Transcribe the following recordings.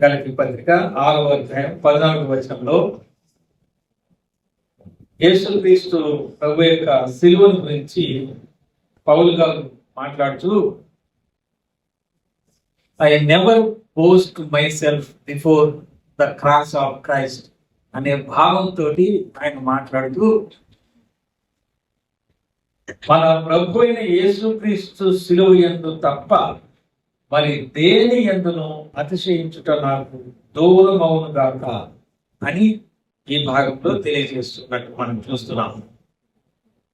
గలతి పత్రిక ఆరవ అధ్యాయం పద్నాలుగు వచనంలో యేసుక్రీస్తు ప్రభు యొక్క సిలువను గురించి పౌలు గారు మాట్లాడుతూ I never boast myself before the cross of Christ అనే భావంతో ఆయన మాట్లాడుతూ మన ప్రభు అయిన యేసుక్రీస్తు సిలువ ఎందు తప్ప మరి దేని ఎందును అతిశయించుట నాకు దూరమవును గాక అని ఈ భాగంలో తెలియజేస్తున్నట్టు మనం చూస్తున్నాం.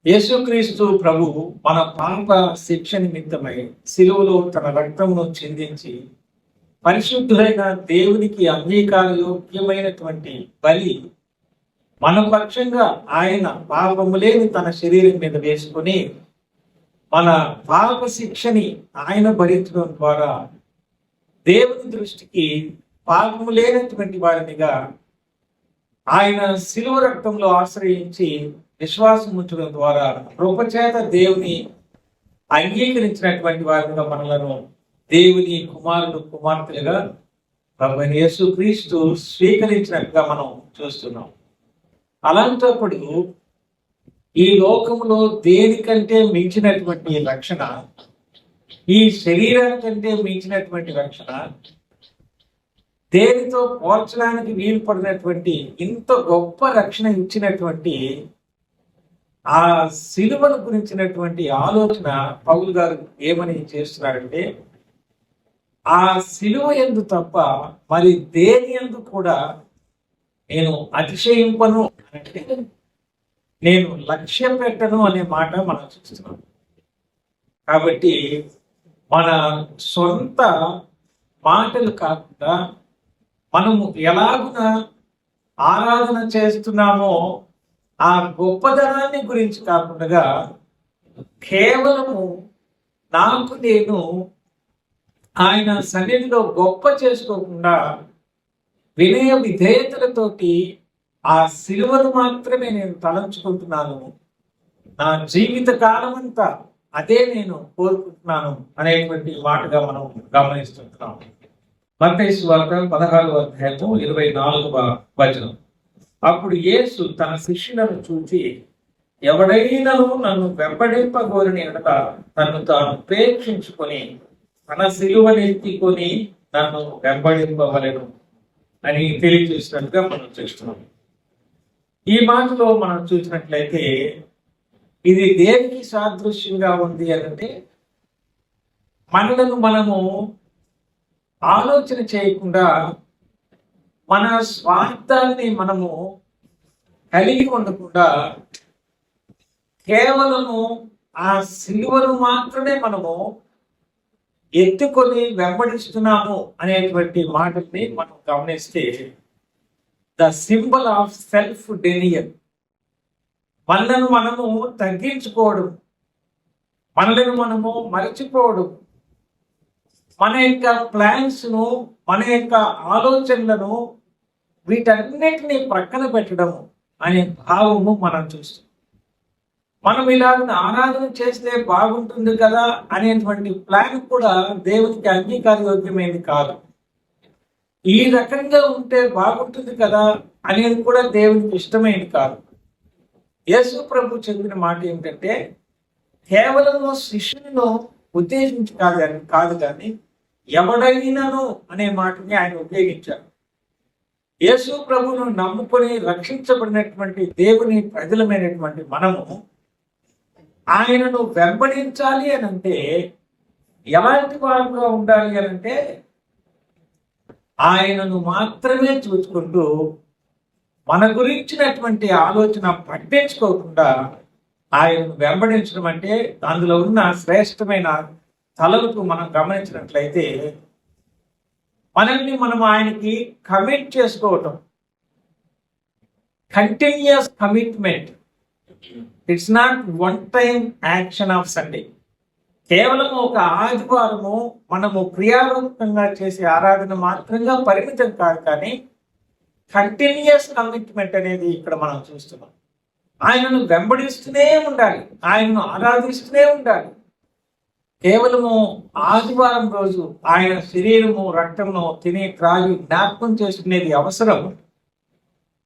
యేసుక్రీస్తు ప్రభు మన పాప శిక్ష నిమిత్తమై సిలువలో తన రక్తమును చెందించి పరిశుద్ధులైన దేవునికి అంగీకార యోగ్యమైనటువంటి బలి మన పక్షంగా ఆయన పాపము లేని తన శరీరం మీద వేసుకుని మన పాప శిక్షని ఆయన భరించడం ద్వారా దేవుని దృష్టికి పాపము లేనటువంటి వారినిగా ఆయన శిలువ రక్తంలో ఆశ్రయించి విశ్వాసం ఉంచడం ద్వారా కృపచేత దేవుని అంగీకరించినటువంటి వారిగా మనలను దేవుని కుమారుడు కుమార్తెలుగా ప్రభు యేసు క్రీస్తు స్వీకరించినట్టుగా మనం చూస్తున్నాం. అలాంటప్పుడు ఈ లోకంలో దేనికంటే మించినటువంటి రక్షణ ఈ శరీరానికంటే మించినటువంటి రక్షణ దేనితో పోల్చడానికి వీలు పడినటువంటి ఇంత గొప్ప రక్షణ ఇచ్చినటువంటి ఆ సిలువను గురించినటువంటి ఆలోచన పౌలు గారు ఏమని చేస్తున్నారంటే ఆ సిలువ ఎందు తప్ప మరి దేని ఎందు కూడా నేను అతిశయింపను అంటే నేను లక్ష్యం పెట్టను అనే మాట మనం చూస్తున్నాం. కాబట్టి మన సొంత మాటలు కాకుండా మనము ఎలాగున ఆరాధన చేస్తున్నామో ఆ గొప్పదనాన్ని గురించి కాకుండా కేవలము నాకు నేను ఆయన సన్నిధిలో గొప్ప చేసుకోకుండా వినయ విధేయతలతోటి ఆ సిలువను మాత్రమే నేను తలంచుకుంటున్నాను. నా జీవిత కాలం అంతా అదే నేను కోరుకుంటున్నాను అనేటువంటి మాటగా మనం గమనిస్తుంటున్నాం. మత్తయి వార్త పదహారు అధ్యాయము ఇరవై నాలుగవ వచనం. అప్పుడు యేసు తన శిష్యులను చూసి ఎవడైనా నన్ను వెంబడింపగోరిని ఎడల తను తాను ప్రేక్షించుకొని తన సిలువనెత్తికొని నన్ను వెంబడింపవలను అని తెలియజేసినట్టుగా మనం చూస్తున్నాం. ఈ మాటలో మనం చూసినట్లయితే ఇది దేనికి సాదృశ్యంగా ఉంది అంటే మనలను మనము ఆలోచన చేయకుండా మన స్వార్థాన్ని మనము కలిగి ఉండకుండా కేవలము ఆ సిలువను మాత్రమే మనము ఎత్తుకొని వెంబడిస్తున్నాము అనేటువంటి మాటల్ని మనం గమనిస్తే the symbol of self denial మనలను మనము తగ్గించుకోవడం. మనలను మనము మరచిపోవడం. మన యొక్క ప్లాన్స్ను మన యొక్క ఆలోచనలను వీటన్నిటిని ప్రక్కన పెట్టడం అనే భావము మనం చూస్తాం. మనం ఇలాగ ఆరాధన చేస్తే బాగుంటుంది కదా అనేటువంటి ప్లాన్ కూడా దేవునికి అంగీకారయోగ్యమైనది కాదు. ఈ రకంగా ఉంటే బాగుంటుంది కదా అనేది కూడా దేవునికి ఇష్టమైనది కాదు. యేసు ప్రభు చెందిన మాట ఏమిటంటే కేవలం శిష్యులను ఉద్దేశించి కాదు అని కాదు కానీ ఎవడైనాను అనే మాటని ఆయన ఉపయోగించారు. యేసు ప్రభును నమ్ముకొని రక్షించబడినటువంటి దేవుని ప్రజలమైనటువంటి మనము ఆయనను వెంబడించాలి అని అంటే ఎలాంటి వారంగా ఉండాలి అని అంటే ఆయనను మాత్రమే చూసుకుంటూ మన గురించినటువంటి ఆలోచన పట్టించుకోకుండా ఆయనను వెంబడించడం అంటే అందులో ఉన్న శ్రేష్టమైన తలలకు మనం గమనించినట్లయితే మనల్ని మనం ఆయనకి కమిట్ చేసుకోవటం. Continuous commitment it's not one time action of Sunday కేవలం ఒక ఆదివారము మనము క్రియారూపకంగా చేసే ఆరాధన మాత్రంగా పరిమితం కాదు కానీ కంటిన్యూస్ కమిట్మెంట్ అనేది ఇక్కడ మనం చూస్తున్నాం. ఆయనను వెంబడిస్తూనే ఉండాలి ఆయనను ఆరాధిస్తూనే ఉండాలి. కేవలము ఆదివారం రోజు ఆయన శరీరము రక్తమును తిని త్రాగి జ్ఞాపకం చేసుకునేది అవసరం.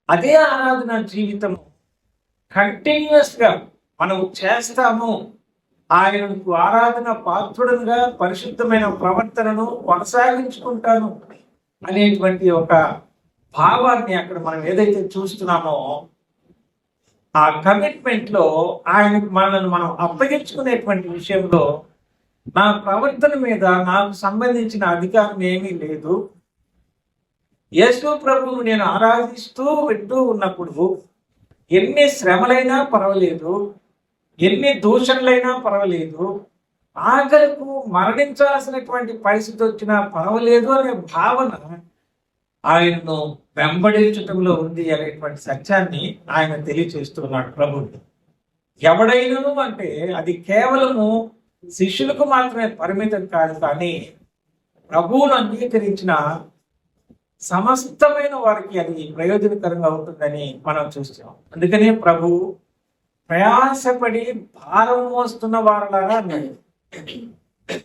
అదే ఆరాధన జీవితము కంటిన్యూస్గా మనం చేస్తాము. ఆయనకు ఆరాధన పాత్రుడుగా పరిశుద్ధమైన ప్రవర్తనను కొనసాగించుకుంటాను అనేటువంటి ఒక భావాన్ని అక్కడ మనం ఏదైతే చూస్తున్నామో ఆ కమిట్మెంట్లో ఆయనకు మనల్ని మనం అప్పగించుకునేటువంటి విషయంలో నా ప్రవర్తన మీద నాకు సంబంధించిన అధికారం ఏమీ లేదు. యేసు ప్రభువును నేను ఆరాధిస్తూ వింటూ ఉన్నప్పుడు ఎన్ని శ్రమలైనా పర్వాలేదు. ఎన్ని దూషణలైనా పర్వాలేదు. ఆఖరుకు మరణించాల్సినటువంటి పరిస్థితి వచ్చినా పర్వాలేదు అనే భావన ఆయనను వెంబడించటంలో ఉంది అనేటువంటి సత్యాన్ని ఆయన తెలియచేస్తున్నాడు ప్రభు ఎవడైనను అంటే అది కేవలము శిష్యులకు మాత్రమే పరిమితం కాదు కానీ ప్రభువును అంగీకరించిన సమస్తమైన వారికి అది ప్రయోజనకరంగా ఉంటుందని మనం చూస్తున్నాం. అందుకనే ప్రభు ప్రయాసపడి భారం మోస్తున్న వారలాగా అనలేదు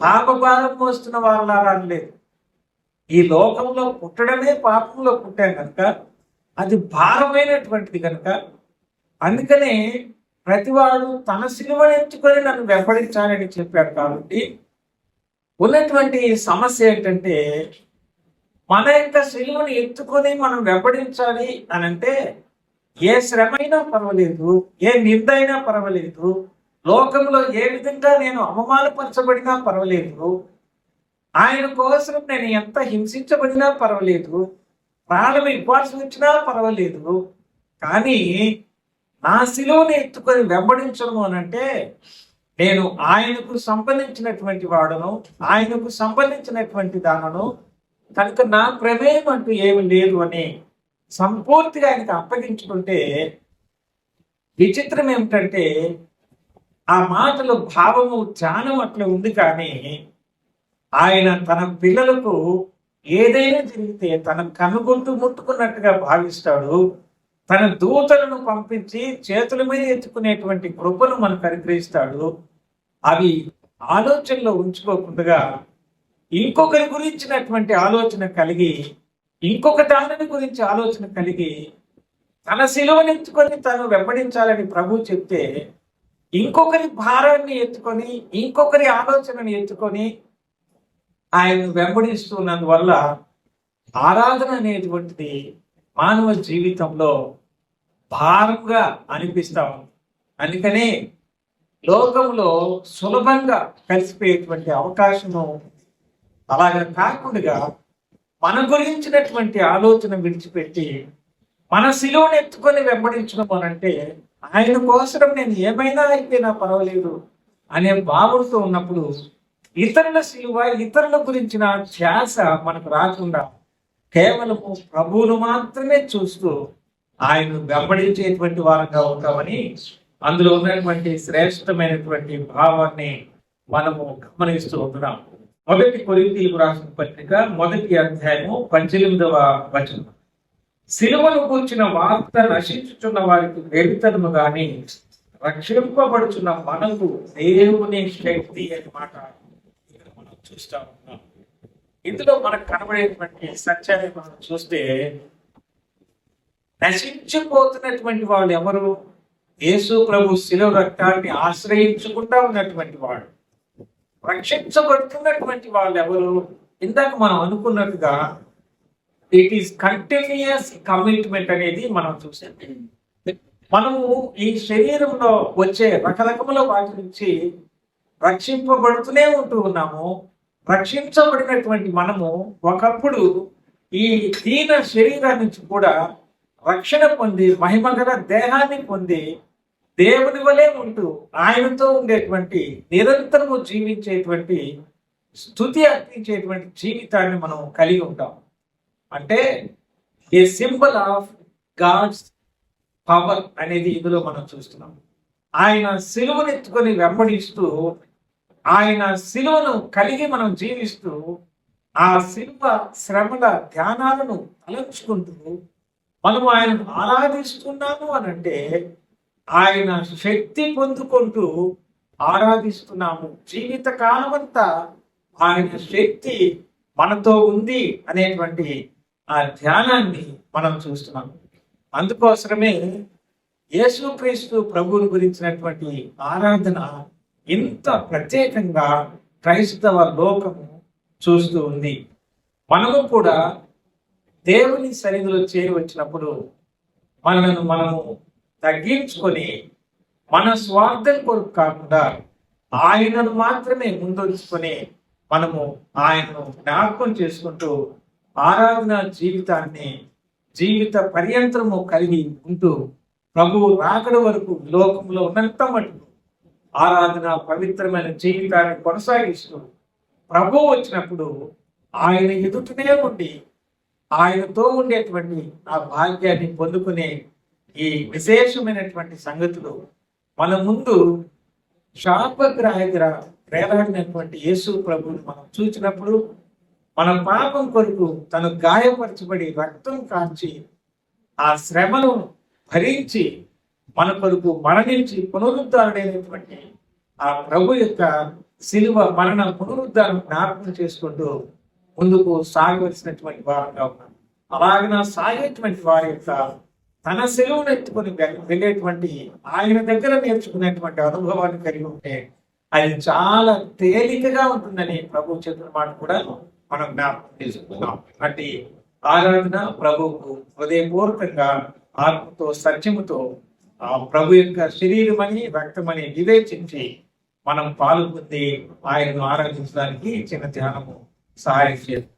పాప భారం మోస్తున్న వారలాగా అనలేదు ఈ లోకంలో పుట్టడమే పాపంలో పుట్టాం కనుక అది భారమైనటువంటిది కనుక అందుకనే ప్రతివాడు తన సిలువను ఎంచుకొని నన్ను వెంబడించాలని చెప్పాడు కాబట్టి ఉన్నటువంటి సమస్య ఏంటంటే మన యొక్క సిలువను ఎత్తుకొని మనం వెంబడించాలి అని అంటే ఏ శ్రమ అయినా పర్వాలేదు ఏ నిందైనా అయినా పర్వాలేదు లోకంలో ఏ విధంగా నేను అవమానపరచబడినా పర్వాలేదు ఆయన కోసం నేను ఎంత హింసించబడినా పర్వాలేదు ప్రాణం ఇవ్వాల్సి వచ్చినా పర్వాలేదు కానీ నా శిలువను ఎత్తుకొని వెంబడించను అని అంటే నేను ఆయనకు సంబంధించినటువంటి వాడను ఆయనకు సంబంధించినటువంటి దానను కనుక నా ప్రమేయం అంటూ ఏమి లేదు అని సంపూర్తిగా ఆయనకు అప్పగించుకుంటే విచిత్రం ఏమిటంటే ఆ మాటలు భావము ధ్యానం అట్లా ఉంది కానీ ఆయన తన పిల్లలకు ఏదైనా జరిగితే తన కనుగొంటూ ముట్టుకున్నట్టుగా భావిస్తాడు. తన దూతలను పంపించి చేతుల మీద ఎత్తుకునేటువంటి కృపను మనకు అనుగ్రహిస్తాడు. అవి ఆలోచనలో ఉంచుకోకుండా ఇంకొకరి గురించినటువంటి ఆలోచన కలిగి ఇంకొక దానిని గురించి ఆలోచన కలిగి తన శిలువనెత్తుకొని తను వెంబడించాలని ప్రభు చెప్తే ఇంకొకరి భారాన్ని ఎత్తుకొని ఇంకొకరి ఆలోచనని ఎత్తుకొని ఆయన వెంబడిస్తున్నందువల్ల ఆరాధన అనేటువంటిది మానవ జీవితంలో భారంగా అనిపిస్తాం అందుకనే లోకంలో సులభంగా కలిసిపోయేటువంటి అవకాశము అలాగే కాకుండా మన గురించినటువంటి ఆలోచన విడిచిపెట్టి మన శిలువను ఎత్తుకొని వెంబడించడం అనంటే ఆయన కోసం నేను ఏమైనా అయిపోయినా పర్వాలేదు అనే భావంతో ఉన్నప్పుడు ఇతరుల శిలువ ఇతరుల గురించిన ధ్యాస మనకు రాకుండా కేవలము ప్రభువును మాత్రమే చూస్తూ ఆయన వెంబడించేటువంటి వారంగా ఉంటామని అందులో ఉన్నటువంటి శ్రేష్టమైనటువంటి భావాన్ని మనము గమనిస్తూ ఉంటున్నాం. మొదటి కొరింతీలకు రాసిన పత్రిక మొదటి అధ్యాయము పద్దెనిమిదవ వచనం. సిలువను కూర్చిన వార్త నశించుచున్న వారికి వెళ్తను గాని రక్షింపబడుచున్న మనకు దేవుని శక్తి అని మాట ఇక్కడ మనం చూస్తా ఉన్నాం. ఇందులో మనకు కనబడేటువంటి సత్యాన్ని మనం చూస్తే నశించిపోతున్నటువంటి వాళ్ళు ఎవరు? యేసు ప్రభు శిలువ రక్తాన్ని ఆశ్రయించకుండా ఉన్నటువంటి వాడు. రక్షించబడుతున్నటువంటి వాళ్ళు ఎవరు ఇందాక మనం అనుకున్నట్టుగా ఇట్ ఈస్ కంటిన్యూస్ కమిట్మెంట్ అనేది మనం చూసాం. మనము ఈ శరీరంలో వచ్చే రకరకముల వాటి నుంచి రక్షింపబడుతూనే ఉంటూ ఉన్నాము. రక్షించబడినటువంటి మనము ఒకప్పుడు ఈ దీన శరీరం నుంచి కూడా రక్షణ పొంది మహిమగల దేహాన్ని పొంది దేవుని వలె ఉంటూ ఆయనతో ఉండేటువంటి నిరంతరము జీవించేటువంటి స్థుతి అర్పించేటువంటి జీవితాన్ని మనం కలిగి ఉంటాం. అంటే a symbol of God's power అనేది ఇందులో మనం చూస్తున్నాం. ఆయన సిలువనెత్తుకొని వెంబడిస్తూ ఆయన సిలువను కలిగి మనం జీవిస్తూ ఆ శిల్ప శ్రమల ధ్యానాలను తలంచుకుంటూ మనము ఆయనను ఆరాధిస్తున్నాము అని అంటే ఆయన శక్తి పొందుకుంటూ ఆరాధిస్తున్నాము. జీవిత కాలమంతా ఆయన శక్తి మనతో ఉంది అనేటువంటి ఆ ధ్యానాన్ని మనం చూస్తున్నాం అందుకోసమే యేసుక్రీస్తు ప్రభువుని గురించినటువంటి ఆరాధన ఇంత ప్రత్యేకంగా క్రైస్తవ లోకము చూస్తూ ఉంది. మనము కూడా దేవుని సన్నిధిలో చేరి వచ్చినప్పుడు మనలను మనము తగ్గించుకొని మన స్వార్థం కొరకు కాకుండా ఆయనను మాత్రమే ముందుంచుకొని మనము ఆయనను జ్ఞాపకం చేసుకుంటూ ఆరాధన జీవితాన్ని జీవిత పర్యంతరము కలిగి ఉంటూ ప్రభువు రాకడ వరకు లోకంలో ఉన్నంత మటుకు ఆరాధన పవిత్రమైన జీవితాన్ని కొనసాగిస్తూ ప్రభు వచ్చినప్పుడు ఆయన ఎదుటనే ఉండి ఆయనతో ఉండేటువంటి ఆ భాగ్యాన్ని పొందుకునే ఈ విశేషమైనటువంటి సంగతులు మన ముందు శాపగ్రాహగ్ర వేలాడినటువంటి యేసు ప్రభువుని మనం చూసినప్పుడు మన పాపం కొరకు తను గాయపరచబడి రక్తం కాంచి ఆ శ్రమను భరించి మన కొరకు మరణించి పునరుద్ధారుడైనటువంటి ఆ ప్రభు యొక్క శిలువ మరణ పునరుద్ధారం జ్ఞాపకం చేసుకుంటూ ముందుకు సాగవలసినటువంటి వారంగా ఉన్నాం. నా సాగేటువంటి వారి యొక్క తన సెలవును ఎత్తుకొని వెళ్ళేటువంటి ఆయన దగ్గర నేర్చుకునేటువంటి అనుభవాన్ని కలిగి ఉంటే అది చాలా తేలికగా ఉంటుందని ప్రభు చెప్పిన మాట కూడా మనం జ్ఞాపకం చేసుకున్నాం అంటే ఆరాధన ప్రభువుకు హృదయపూర్వకంగా ఆత్మతో సత్యముతో ఆ ప్రభు యొక్క శరీరమని రక్తమని వివేచించి మనం పాల్గొంది ఆయనను ఆరాధించడానికి చిన్న ధ్యానము సహాయం చేస్తుంది